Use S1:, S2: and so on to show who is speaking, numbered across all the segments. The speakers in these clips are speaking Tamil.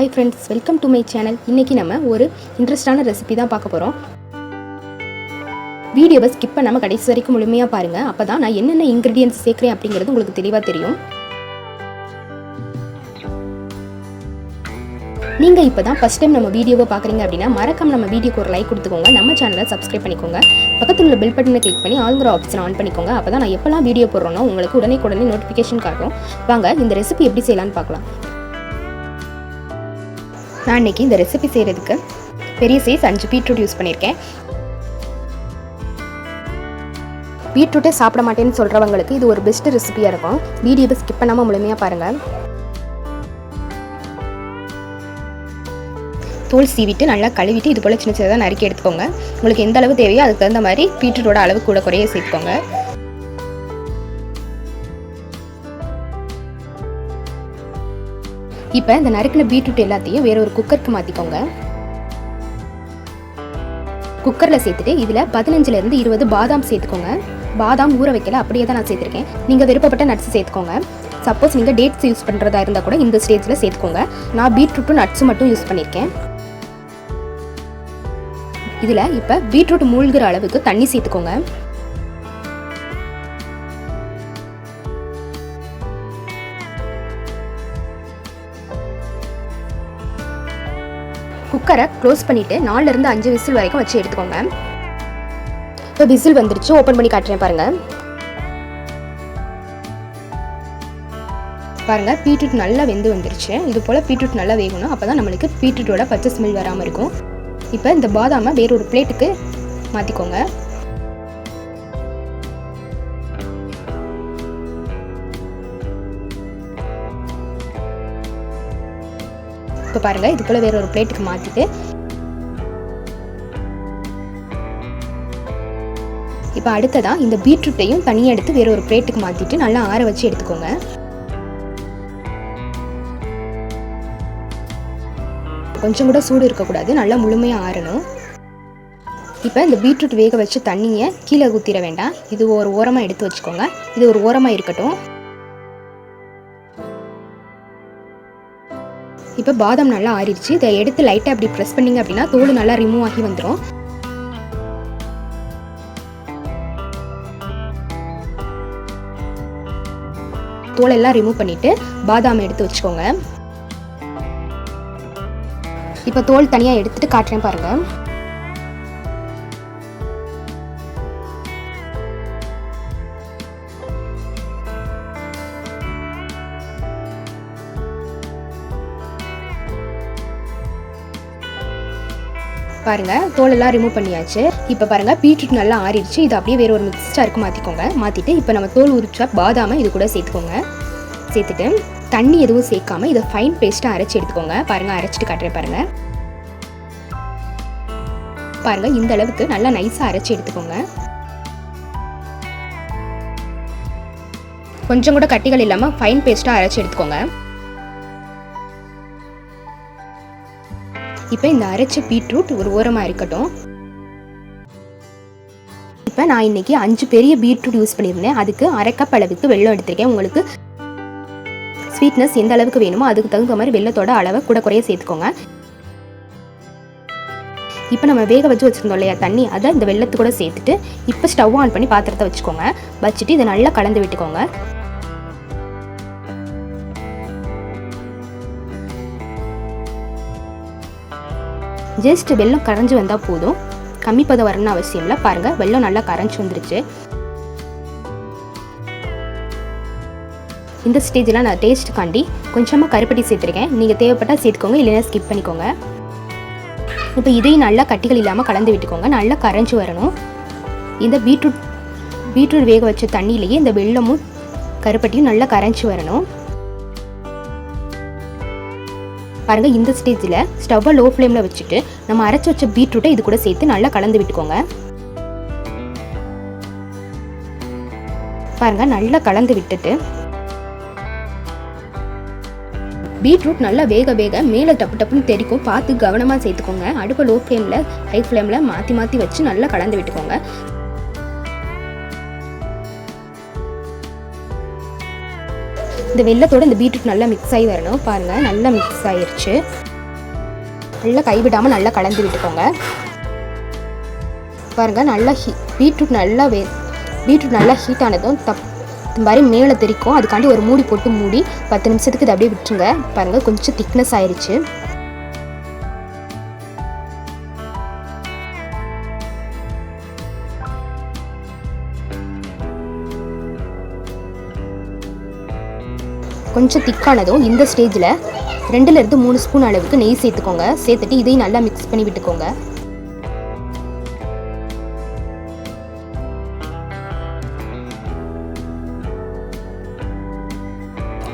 S1: Hi friends welcome to my channel இன்றைக்கி நம்ம ஒரு இன்ட்ரெஸ்டான ரெசிபி தான் பார்க்க போகிறோம் வீடியோவை ஸ்கிப் பண்ணாமல் கடைசி வரைக்கும் முழுமையாக பாருங்கள் அப்போ தான் நான் என்னென்ன இன்க்ரீடியன்ஸ் சேர்க்குறேன் அப்படிங்கிறது உங்களுக்கு தெளிவாக தெரியும். நீங்கள் இப்போ தான் ஃபஸ்ட் டைம் நம்ம வீடியோவை பார்க்குறீங்க அப்படின்னா மறக்காம நம்ம வீடியோக்கு ஒரு லைக் கொடுத்துக்கோங்க. நம்ம சேனலை சப்ஸ்கிரைப் பண்ணிக்கோங்க. பக்கத்தில் உள்ள பெல் பட்டனை கிளிக் பண்ணி ஆளுங்கிற ஆப்ஷன் ஆன் பண்ணிக்கோங்க. அப்போ தான் நான் எப்போல்லாம் வீடியோ போடுறோன்னா உங்களுக்கு உடனே உடனே நோட்டிஃபிகேஷன் காட்டும். வாங்க இந்த ரெசிபி எப்படி செய்யலாம்னு பார்க்கலாம். நான் இன்னைக்கு இந்த ரெசிபி செய்கிறதுக்கு பெரிய சைஸ் அஞ்சு பீட்ரூட் யூஸ் பண்ணியிருக்கேன் பீட்ரூட்டே சாப்பிட மாட்டேன்னு சொல்கிறவங்களுக்கு இது ஒரு பெஸ்ட் ரெசிபியாக இருக்கும். வீடியோவை ஸ்கிப் பண்ணாமல் முழுமையாக பாருங்கள் தோல் சீவிட்டு நல்லா கழுவிட்டு இது போல் சின்ன சின்னதாக நறுக்கி எடுத்துக்கோங்க. உங்களுக்கு எந்த அளவு தேவையோ அதுக்கு தகுந்த மாதிரி பீட்ரூட்டோட அளவு கூட குறைய சேர்த்துக்கோங்க. இப்போ இந்த நறுக்கின பீட்ரூட் எல்லாத்தையும் வேற ஒரு குக்கருக்கு மாற்றிக்கோங்க குக்கரில் சேர்த்துட்டு இதில் பதினஞ்சுலேருந்து இருபது பாதாம் சேர்த்துக்கோங்க. பாதாம் ஊற வைக்கல அப்படியே தான் நான் சேர்த்துருக்கேன். நீங்கள் விருப்பப்பட்ட நட்ஸ் சேர்த்துக்கோங்க. சப்போஸ் நீங்கள் டேட்ஸ் யூஸ் பண்ணுறதா இருந்தால் கூட இந்த ஸ்டேஜில் சேர்த்துக்கோங்க. நான் பீட்ரூட்டும் நட்ஸும் மட்டும் யூஸ் பண்ணியிருக்கேன் இதில் இப்போ பீட்ரூட் மூழ்கிற அளவுக்கு தண்ணி சேர்த்துக்கோங்க. குக்கரை க்ளோஸ் பண்ணிவிட்டு நாலுலேருந்து அஞ்சு விசில் வரைக்கும் வச்சு எடுத்துக்கோங்க. இப்போ விசில் வந்துருச்சு ஓப்பன் பண்ணி காட்டுறேன் பாருங்கள் பாருங்கள் பீட்ரூட் நல்லா வெந்து வந்துருச்சு. இது போல் பீட்ரூட் நல்லா வேகணும். அப்போ தான் நம்மளுக்கு பீட்ரூட்டோட பச்சை ஸ்மெல் வராமல் இருக்கும். இப்போ இந்த பாதாமை வேறொரு பிளேட்டுக்கு மாற்றிக்கோங்க இப்போ பாருங்கள் இது போல் வேற ஒரு பிளேட்டுக்கு மாற்றிட்டு இப்போ அடுத்ததாக இந்த பீட்ரூட்டையும் தனியாக எடுத்து வேற ஒரு பிளேட்டுக்கு மாற்றிட்டு நல்லா ஆற வச்சு எடுத்துக்கோங்க. கொஞ்சம் கூட சூடு இருக்கக்கூடாது. நல்லா முழுமையாக ஆறணும். இப்போ இந்த பீட்ரூட் வேக வச்சு தண்ணியை கீழே ஊற்றிட வேண்டாம். இது ஒரு ஓரமாக எடுத்து வச்சுக்கோங்க. இது ஒரு ஓரமாக இருக்கட்டும். இப்போ பாதாம் நல்லா ஆறிடுச்சு. இதை எடுத்து லைட்டாக அப்படி ப்ரெஸ் பண்ணிங்க அப்படின்னா தோல் நல்லா ரிமூவ் ஆகி வந்துடும் தோலெல்லாம் ரிமூவ் பண்ணிவிட்டு பாதாம் எடுத்து வச்சுக்கோங்க. இப்போ தோல் தனியாக எடுத்துட்டு காட்டுறேன் பாருங்க. பாருங்க தோலெல்லாம் ரிமூவ் பண்ணியாச்சு. இப்போ பாருங்க பீட்ரூட் நல்லா ஆறிடுச்சு. இது அப்படியே வேற ஒரு மிக்ஸ் ஜாருக்கு மாற்றிக்கோங்க மாற்றிட்டு இப்போ நம்ம தோல் உரிச்சா பாதாமை இது கூட சேர்த்துக்கோங்க. சேர்த்துட்டு தண்ணி எதுவும் சேர்க்காம இதை ஃபைன் பேஸ்ட்டாக அரைச்சி எடுத்துக்கோங்க. பாருங்க அரைச்சிட்டு காட்டுறேன் பாருங்க. பாருங்க இந்த அளவுக்கு நல்லா நைஸாக அரைச்சி எடுத்துக்கோங்க. கொஞ்சம் கூட கட்டிகள் இல்லாமல் ஃபைன் பேஸ்ட்டாக அரைச்சி எடுத்துக்கோங்க. இப்போ இந்த அரைச்ச பீட்ரூட் ஒரு ஓரமாக இருக்கட்டும். இப்போ நான் இன்னைக்கு அஞ்சு பெரிய பீட்ரூட் யூஸ் பண்ணியிருந்தேன். அதுக்கு அரை கப் அளவுக்கு வெள்ளம் எடுத்திருக்கேன். உங்களுக்கு ஸ்வீட்னஸ் எந்த அளவுக்கு வேணுமோ அதுக்கு தகுந்த மாதிரி வெள்ளத்தோட அளவை கூட குறைய சேர்த்துக்கோங்க. இப்போ நம்ம வேக வச்சு வச்சுருந்தோம் இல்லையா தண்ணி. அதை இந்த வெள்ளத்து கூட சேர்த்துட்டு இப்போ ஸ்டவ் ஆன் பண்ணி பாத்திரத்தை வச்சுக்கோங்க. வச்சுட்டு இதை நல்லா கலந்து விட்டுக்கோங்க. ஜஸ்ட் வெள்ளம் கரைஞ்சி வந்தால் போதும். கம்மி பதம் வரணும்னு அவசியம் இல்லை. பாருங்கள் வெள்ளம் நல்லா கரைஞ்சி வந்துருச்சு. இந்த ஸ்டேஜில் நான் டேஸ்ட்டுக்காண்டி கொஞ்சமாக கருப்பட்டி சேர்த்துருக்கேன். நீங்கள் தேவைப்பட்டால் சேர்த்துக்கோங்க இல்லைன்னா ஸ்கிப் பண்ணிக்கோங்க. இப்போ இதையும் நல்லா கட்டிகள் இல்லாமல் கலந்து விட்டுக்கோங்க. நல்லா கரைஞ்சி வரணும். இந்த பீட்ரூட் பீட்ரூட் வேக வச்ச தண்ணியிலேயே இந்த வெள்ளமும் கருப்பட்டியும் நல்லா கரைஞ்சி வரணும். பாருங்கள் இந்த ஸ்டேஜில் ஸ்டவ்வை லோ ஃப்ளேமில் வச்சுட்டு நம்ம அரைச்சி வச்ச பீட்ரூட்டை இது கூட சேர்த்து நல்லா கலந்து விட்டுக்கோங்க. பாருங்கள் நல்லா கலந்து விட்டுட்டு. பீட்ரூட் நல்லா வேக வேக மேலே டப்பு டப்புன்னு தெரிக்கும். பார்த்து கவனமாக சேர்த்துக்கோங்க. அடுப்பை லோ ஃப்ளேமில் ஹை ஃப்ளேமில் மாற்றி மாற்றி வச்சு நல்லா கலந்து விட்டுக்கோங்க. இந்த வெள்ளத்தோட இந்த பீட்ரூட் நல்லா மிக்ஸ் ஆகி வரணும். பாருங்கள் நல்லா மிக்ஸ் ஆகிருச்சு நல்லா கைவிடாமல் நல்லா கலந்து விட்டுக்கோங்க. பாருங்கள் நல்லா ஹீ பீட்ரூட் நல்லா வே பீட்ரூட் நல்லா ஹீட் ஆனதும் தப் இந்த மாதிரி மேலே தெரிக்கும். அதுக்காண்டி ஒரு மூடி போட்டு மூடி பத்து நிமிஷத்துக்கு இதை அப்படியே விட்டுருங்க. பாருங்கள் கொஞ்சம் திக்னஸ் ஆயிடுச்சு கொஞ்சம் திக்கானதும் இந்த ஸ்டேஜில் ரெண்டுலேருந்து மூணு ஸ்பூன் அளவுக்கு நெய் சேர்த்துக்கோங்க. சேர்த்துட்டு இதையும் நல்லா மிக்ஸ் பண்ணி விட்டுக்கோங்க.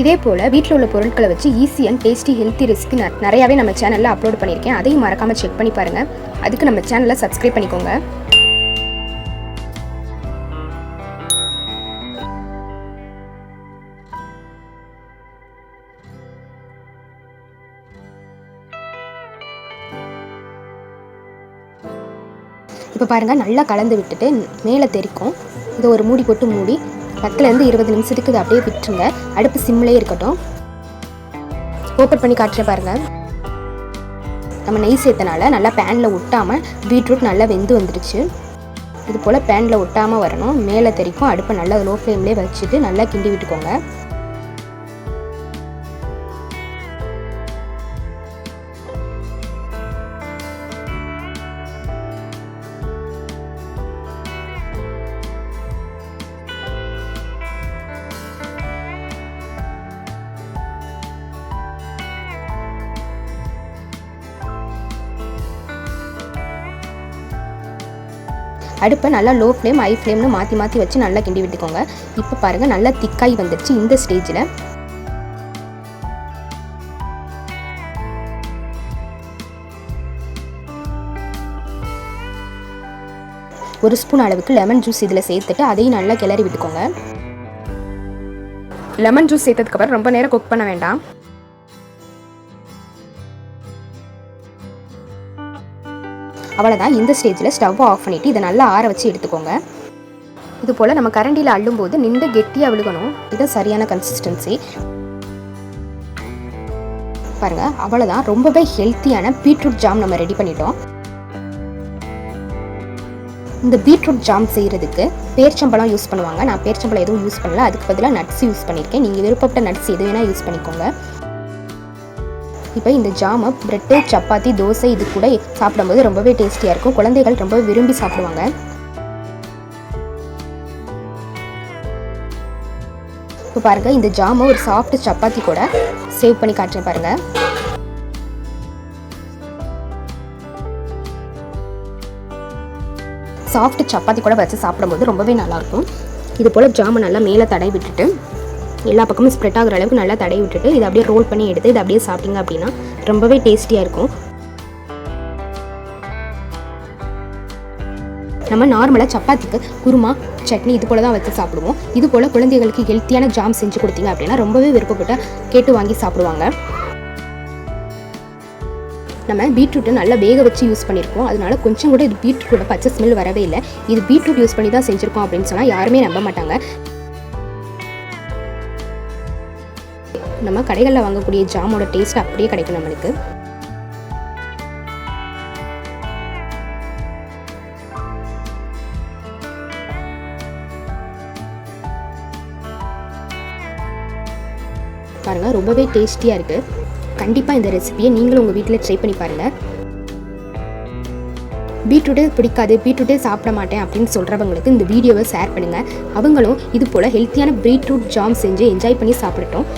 S1: இதே போல் வீட்டில் உள்ள பொருட்களை வச்சு easy and tasty healthy recipe நிறையாவே நம்ம சேனலில் அப்லோட் பண்ணியிருக்கேன். அதையும் மறக்காமல் செக் பண்ணி பாருங்கள் அதுக்கு நம்ம சேனலை சப்ஸ்கிரைப் பண்ணிக்கோங்க. இப்போ பாருங்கள் நல்லா கலந்து விட்டுட்டு மேலே தெறிக்கும் இதை ஒரு மூடி போட்டு மூடி பத்துலேருந்து இருபது நிமிஷத்துக்கு இதை அப்படியே விட்டுருங்க. அடுப்பு சிம்லேயே இருக்கட்டும். ஓப்பன் பண்ணி காட்டுறேன் பாருங்கள் நம்ம நெய் சேர்த்தனால நல்லா பேனில் ஒட்டாமல் பீட்ரூட் நல்லா வெந்து வந்துடுச்சு இது போல் பேனில் ஒட்டாமல் வரணும். மேலே தெறிக்கும் அடுப்பை நல்லா லோ ஃப்ளேம்லேயே வச்சுட்டு நல்லா கிண்டி விட்டுக்கோங்க. அடுப்பை நல்லா லோ ஃப்ளேம் ஹை ஃப்ளேம்னு மாற்றி மாற்றி வச்சு நல்லா கிண்டி விட்டுக்கோங்க. இப்போ பாருங்கள் நல்லா திக்காய் வந்துடுச்சு இந்த ஸ்டேஜில் ஒரு ஸ்பூன் அளவுக்கு லெமன் ஜூஸ் இதில் சேர்த்துட்டு அதையும் நல்லா கிளறி விட்டுக்கோங்க. லெமன் ஜூஸ் சேர்த்ததுக்கப்புறம் ரொம்ப நேரம் குக் பண்ண வேண்டாம். அவ்வளோதான் இந்த ஸ்டேஜில் ஸ்டவ் ஆஃப் பண்ணிவிட்டு இதை நல்லா ஆற வச்சு எடுத்துக்கோங்க. இது போல் நம்ம கரண்டியில் அள்ளும்போது நின்று கெட்டியாக விழுகணும். இது சரியான கன்சிஸ்டன்சி பாருங்கள் அவ்வளோதான் ரொம்பவே ஹெல்த்தியான பீட்ரூட் ஜாம் நம்ம ரெடி பண்ணிட்டோம். இந்த பீட்ரூட் ஜாம் செய்கிறதுக்கு பேர்ச்சம்பழம் யூஸ் பண்ணுவாங்க. நான் பேர்ச்சம்பழம் எதுவும் யூஸ் பண்ணல. அதுக்கு பதிலாக நட்ஸ் யூஸ் பண்ணியிருக்கேன் நீங்கள் விருப்பப்பட்ட நட்ஸ் எது வேணால் யூஸ் பண்ணிக்கோங்க. இப்போ இந்த ஜாமை ப்ரெட்டு சப்பாத்தி தோசை இது கூட சாப்பிடும்போது ரொம்பவே டேஸ்டியாக இருக்கும். குழந்தைகள் ரொம்ப விரும்பி சாப்பிடுவாங்க. இப்போ பாருங்கள் இந்த ஜாமை ஒரு சாஃப்ட் சப்பாத்தி கூட சேவ் பண்ணி காட்டுறேன் பாருங்கள் சாஃப்ட் சப்பாத்தி கூட வச்சு சாப்பிடும்போது ரொம்பவே நல்லாயிருக்கும் இது போல் ஜாமை நல்லா மேலே தடை விட்டுட்டு எல்லா பக்கமும் ஸ்ப்ரெட் ஆகுற அளவுக்கு நல்லா தடவி விட்டுட்டு இதை அப்படியே ரோல் பண்ணி எடுத்து இதை அப்படியே சாப்பிட்டீங்க அப்படின்னா ரொம்பவே டேஸ்டியாக இருக்கும். நம்ம நார்மலாக சப்பாத்திக்கு குருமா சட்னி இது போல தான் வச்சு சாப்பிடுவோம். இது போல் குழந்தைகளுக்கு ஹெல்த்தியான ஜாம் செஞ்சு கொடுத்தீங்க அப்படின்னா ரொம்பவே விருப்பப்பட்டு கேட்டு வாங்கி சாப்பிடுவாங்க. நம்ம பீட்ரூட்டை நல்லா வேக வச்சு யூஸ் பண்ணியிருக்கோம் அதனால கொஞ்சம் கூட இது பீட்ரூட்டோட பச்சை ஸ்மெல் வரவே இல்லை. இது பீட்ரூட் யூஸ் பண்ணி தான் செஞ்சுருக்கோம் அப்படின்னு சொன்னால் யாருமே நம்ப மாட்டாங்க. நம்ம கடைகளில் வாங்கக்கூடிய ஜாமோட டேஸ்ட் அப்படியே கிடைக்கும் நம்மளுக்கு. பாருங்கள் ரொம்பவே டேஸ்டியாக இருக்குது கண்டிப்பாக இந்த ரெசிபியை நீங்களும் உங்கள் வீட்டில் ட்ரை பண்ணி பாருங்கள் பீட்ரூட்டே பிடிக்காது பீட்ரூட்டே சாப்பிட மாட்டேன் அப்படின்னு சொல்கிறவங்களுக்கு இந்த வீடியோவை ஷேர் பண்ணுங்கள் அவங்களும் இது போல் ஹெல்த்தியான பீட்ரூட் ஜாம் செஞ்சு என்ஜாய் பண்ணி சாப்பிடட்டும்.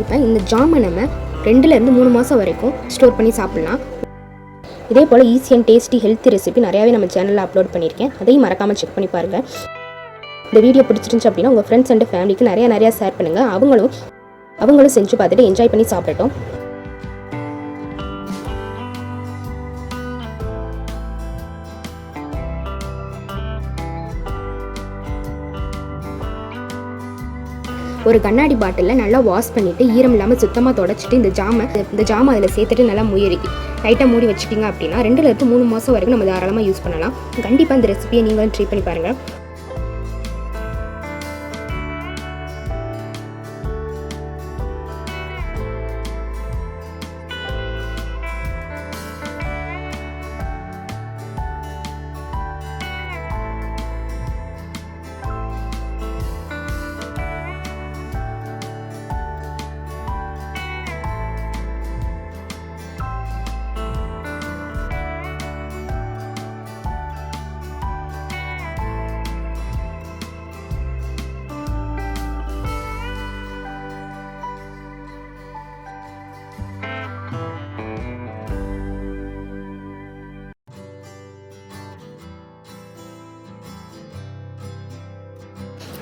S1: இப்போ இந்த ஜாமை நம்ம ரெண்டுலேருந்து மூணு மாதம் வரைக்கும் ஸ்டோர் பண்ணி சாப்பிட்லாம். இதே போல் easy and tasty healthy recipe நிறையாவே நம்ம சேனலில் அப்லோட் பண்ணியிருக்கேன். அதையும் மறக்காமல் செக் பண்ணி பாருங்கள் இந்த வீடியோ பிடிச்சிருந்துச்சு அப்படின்னா உங்கள் ஃப்ரெண்ட்ஸ் அண்ட் ஃபேமிலிக்கு நிறையா நிறையா ஷேர் பண்ணுங்கள் அவங்களும் அவங்களும் செஞ்சு பார்த்துட்டு என்ஜாய் பண்ணி சாப்பிடட்டும். ஒரு கண்ணாடி பாட்டிலில் நல்லா வாஷ் பண்ணிவிட்டு ஈரம் இல்லாமல் சுத்தமாக தொடச்சிட்டு இந்த ஜாமை இந்த ஜாமை அதில் சேர்த்துட்டு நல்லா முயறிக்கி லைட்டாக மூடி வச்சிட்டிங்க அப்படின்னா ரெண்டுலேருந்து மூணு மாதம் வரைக்கும் நம்ம தாராளமாக யூஸ் பண்ணலாம். கண்டிப்பாக இந்த ரெசிபியை நீங்களும் ட்ரை பண்ணி பாருங்கள்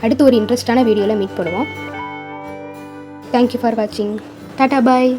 S1: அடுத்து ஒரு இன்ட்ரெஸ்டான வீடியோவில் மீட் பண்ணுவோம். தேங்க்யூ ஃபார் வாட்சிங் டாடா பாய்